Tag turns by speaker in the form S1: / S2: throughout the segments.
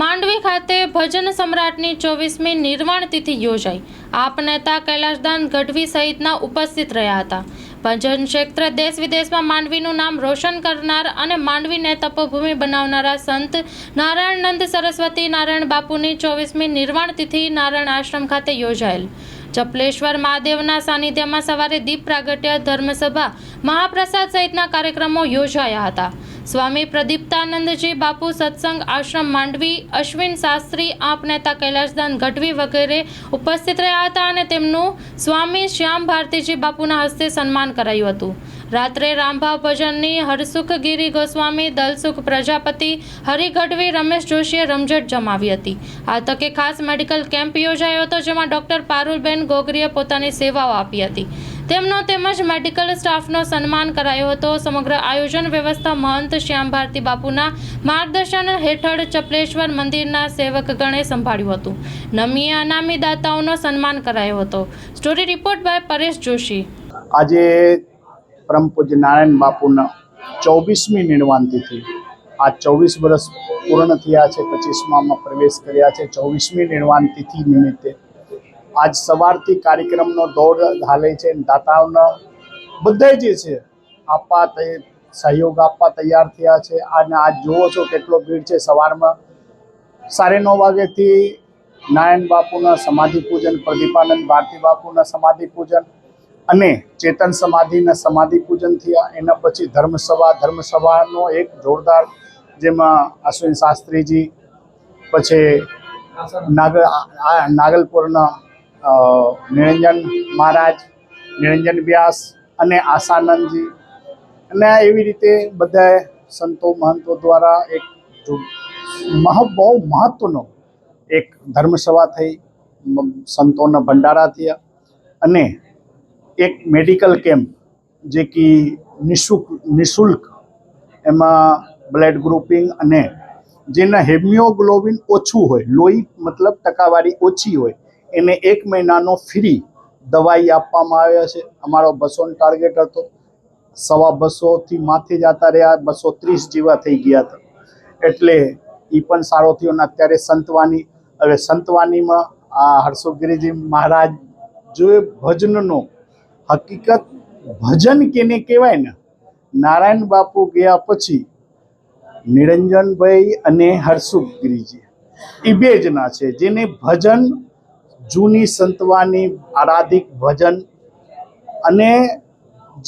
S1: માંડવી ખાતે ભજન સમ્રાટની ચોવીસમી નિર્વાણ તિથિ યોજાઈ. આપ નેતા કૈલાશદાન ગઢવી સહિતના ઉપસ્થિત રહ્યા હતા. ભજન ક્ષેત્ર દેશ વિદેશમાં માંડવીનું નામ રોશન કરનાર અને માંડવીને તપોભૂમિ બનાવનારા સંત નારાયણનંદ સરસ્વતી નારાયણ બાપુની ચોવીસમી નિર્વાણ તિથિ નારાયણ આશ્રમ ખાતે યોજાયેલ. ચપલેશ્વર મહાદેવના સાનિધ્યમાં સવારે દીપ પ્રાગટ્ય ધર્મસભા, મહાપ્રસાદ સહિતના કાર્યક્રમો યોજાયા હતા. સ્વામી પ્રદીપ્તાનંદજી બાપુ સત્સંગ આશ્રમ માંડવી, અશ્વિન શાસ્ત્રી, આપ નેતા કૈલાશદાન ગઢવી વગેરે ઉપસ્થિત રહ્યા હતા અને તેમનું સ્વામી શ્યામ ભારતીજી બાપુના હસ્તે સન્માન કરાયું હતું. રાત્રે રામભાવ ભજનની હરસુખ ગીરી ગોસ્વામી, દલસુખ પ્રજાપતિ, હરિગઢવી રમેશ જોશીએ રમઝટ જમાવી હતી. આ તકે ખાસ મેડિકલ કેમ્પ યોજાયો હતો જેમાં ડોક્ટર પારુલબેન ગોગરીએ પોતાની સેવાઓ આપી હતી. તેમનો તેમજ મેડિકલ સ્ટાફનો સન્માન કરાયો હતો. સમગ્ર આયોજન વ્યવસ્થા મહંત શ્યામ ભારતી બાપુના માર્ગદર્શન હેઠળ ચપલેશ્વર મંદિરના સેવકગણે સંભાળ્યું હતું. નમી અનામી દાતાઓનો સન્માન કરાયો હતો. Story report by Paresh Joshi.
S2: આજે પરમ પૂજ્ય નારાયણ બાપુના ચોવીસમી નિર્વાણ તિથિ આ ચોવીસ વર્ષ પૂર્ણ થયા છે, પચીસમાં પ્રવેશ કર્યા છે. ચોવીસમી નિર્વાણ તિથિ નિમિત્તે આજ સવારથી કાર્યક્રમનો દોર હાલે છે. દાતાઓના બધા જે છે, આપવા સહયોગ આપવા તૈયાર થયા છે. અને આજ જુઓ છો કેટલો ભીડ છે સવારમાં. સાડે નવ વાગ્યાથી નારાયણ બાપુના સમાધિ પૂજન, પ્રદીપાનંદ ભારતી બાપુના સમાધિ પૂજન અને ચેતન સમાધિના સમાધિ પૂજન થયા. એના પછી ધર્મસભા, ધર્મસભાનો એક જોરદાર જેમાં અશ્વિન શાસ્ત્રીજી, પછી નાગલ નાગલપુરના નિરંજન મહારાજ, નિરંજન વ્યાસ અને આશાનંદજી અને એવી રીતે બધા સંતો મહંતો દ્વારા એક મહ, બહુ મહત્વનો એક ધર્મસભા થઈ સંતોના ભંડારા થયા અને એક મેડિકલ કેમ્પ જે કે નિશુલ્ક નિશુલ્ક એમાં બ્લડ ગ્રુપિંગ અને જેના હેમિયોગ્લોબિન ઓછું હોય, લોહી મતલબ ટકાવારી ઓછી હોય એને એક મહિનાનો ફ્રી દવાઈ આપવામાં આવ્યા છે. અમારો બસોનો ટાર્ગેટ હતો. સવા બસોથી માથે જતા રહ્યા, બસો ત્રીસ જેવા થઈ ગયા હતા. એટલે એ પણ સારો થયો ને અત્યારે સંતવાની હવે સંતવાનીમાં આ હર્ષોગીરીજી મહારાજ જો ભજનનો હકીકત ભજન કેને કહેવાય ને, નારાયણ બાપુ ગયા પછી નિરંજનભાઈ અને હર્ષુગીરીજી. એ બે જણા છે, જેને ભજન જૂની સંતવાની આરાધિક ભજન અને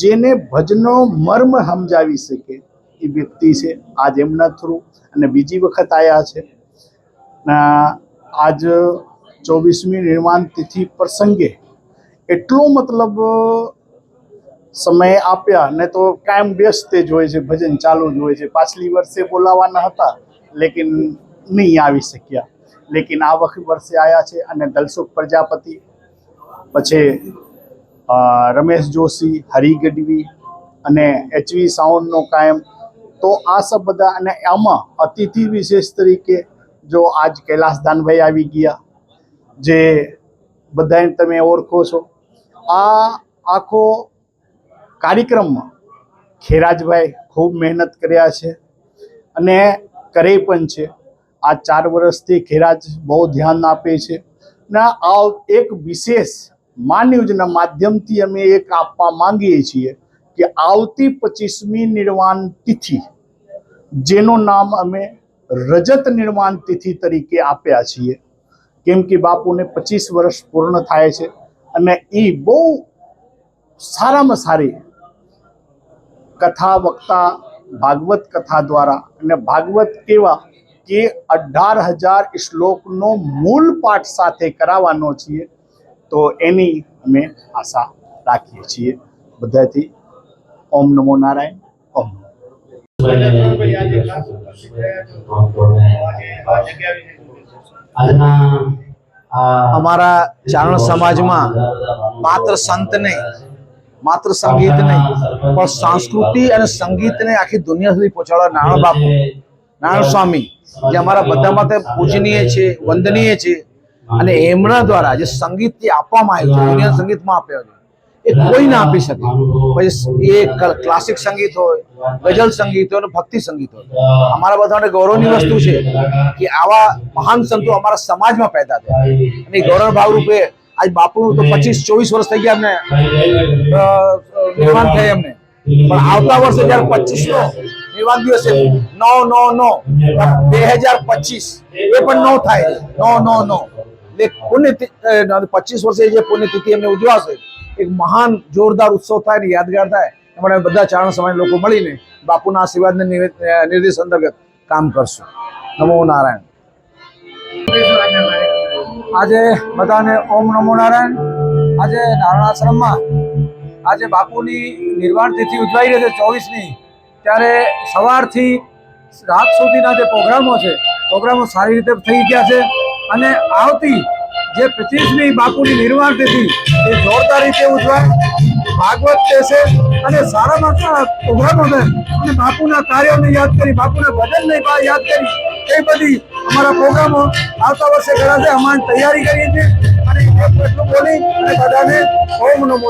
S2: જેને ભજનો મર્મ સમજાવી શકે એ વ્યક્તિ છે આજ એમના થ્રુ અને બીજી વખત આવ્યા છે. આજ ચોવીસમી નિર્માણ તિથિ પ્રસંગે એટલો મતલબ સમય આપ્યા ને તો કાયમ વ્યસ્ત જ હોય છે, ભજન ચાલુ જ હોય છે. પાછલી વર્ષે બોલાવાના હતા, લેકિન નહીં આવી શક્યા. લેકિન આ વખત વર્ષે આવ્યા છે અને દલસુખ પ્રજાપતિ, પછી રમેશ જોશી, હરી ગઢવી અને એચવી સાઉન્ડનો કાયમ. તો આ સબ બધા અને આમાં અતિથિ વિશેષ તરીકે જો આજ કૈલાસદાનભાઈ આવી ગયા, જે બધાને તમે ઓળખો છો. આ આખો કાર્યક્રમમાં ખેરાજભાઈ ખૂબ મહેનત કર્યા છે અને કરે પણ છે. આ ચાર વર્ષથી ખેરાજ બહુ ધ્યાન આપે છે. ને આ એક વિશેષ માન ન્યૂઝના માધ્યમથી અમે એક આપવા માંગીએ છીએ કે આવતી પચીસમી નિર્વાણ તિથિ, જેનું નામ અમે રજત નિર્માણ તિથિ તરીકે આપ્યા છીએ. કેમ કે બાપુને પચીસ વર્ષ પૂર્ણ થાય છે અને એ બહુ સારામાં સારી કથા વક્તા ભાગવત કથા દ્વારા અને ભાગવત કેવા કે અઢાર હજાર શ્લોકનો મૂળ પાઠ સાથે કરાવવાનો છીએ, તો એની અમે આશા રાખીએ છીએ. બધાથી ઓમ નમો નારાયણ, ઓમ
S3: અમારા ચારણ સમાજમાં માત્ર સંત નહીં, માત્ર સંગીત નહીં, પણ સંસ્કૃતિ અને સંગીતને આખી દુનિયા સુધી પહોંચાડવા નારાયણ બાપુ નારાયણ સ્વામી જે અમારા બધા માટે પૂજનીય છે, વંદનીય છે. અને એમના દ્વારા જે સંગીત આપવામાં આવ્યું છે દુનિયા સંગીતમાં આપ્યો છે, એ કોઈ ના આપી શકે. પછી એ ક્લાસિક સંગીત હોય, ગઝલ સંગીત હોય અને ભક્તિ સંગીત હોય. અમારા બધાને ગૌરવની વસ્તુ છે કે આવા મહાન સંતો અમારા સમાજમાં પેદા થયા. અને ગૌરવ ગૌરવ ભાવરૂપે આજ બાપુનું તો પચીસ, ચોવીસ વર્ષ થઈ ગયા એમને નિર્માણ થાય એમને. પણ આવતા વર્ષે જયારે પચીસ નો નિર્વાણ દિવસ નો નો નો બે હજાર પચીસ. એ પણ નો થાય. નો નો નો પુણ્ય પચીસ વર્ષે જે પુણ્યતિથિ એમને ઉજવાશે, એક મહાન જોરદાર ઉત્સવ થાય ને યાદગાર થાય અમે બધા ચારણ સમાજ લોકો મળીને બાપુના આશીર્વાદને નિર્દેશ અંતર્ગત કામ કરશું. નમો નારાયણ.
S4: આજે બધાને ઓમ નમો નારાયણ. આજે નારાયણ આશ્રમમાં આજે બાપુની નિર્વાણ તિથિ ઉજવાઈ રહી છે ચોવીસમી ત્યારે સવારથી રાત સુધીના જે પ્રોગ્રામો છે, પ્રોગ્રામો સારી રીતે થઈ ગયા છે અને આવતી જે પચીસમી બાપુની નિર્વાણ તિથિ એ જોરદાર રીતે ઉજવાય, ભાગવત કહેશે અને સારામાં સારા પ્રોગ્રામો છે અને બાપુના કાર્યોને યાદ કરી, બાપુના ભજનને યાદ કરી, એ બધી અમારા પ્રોગ્રામો આવતા વર્ષે કરાશે અમારી તૈયારી કરીએ છીએ અને એટલું બોલી અને બધાને ઓમ નમો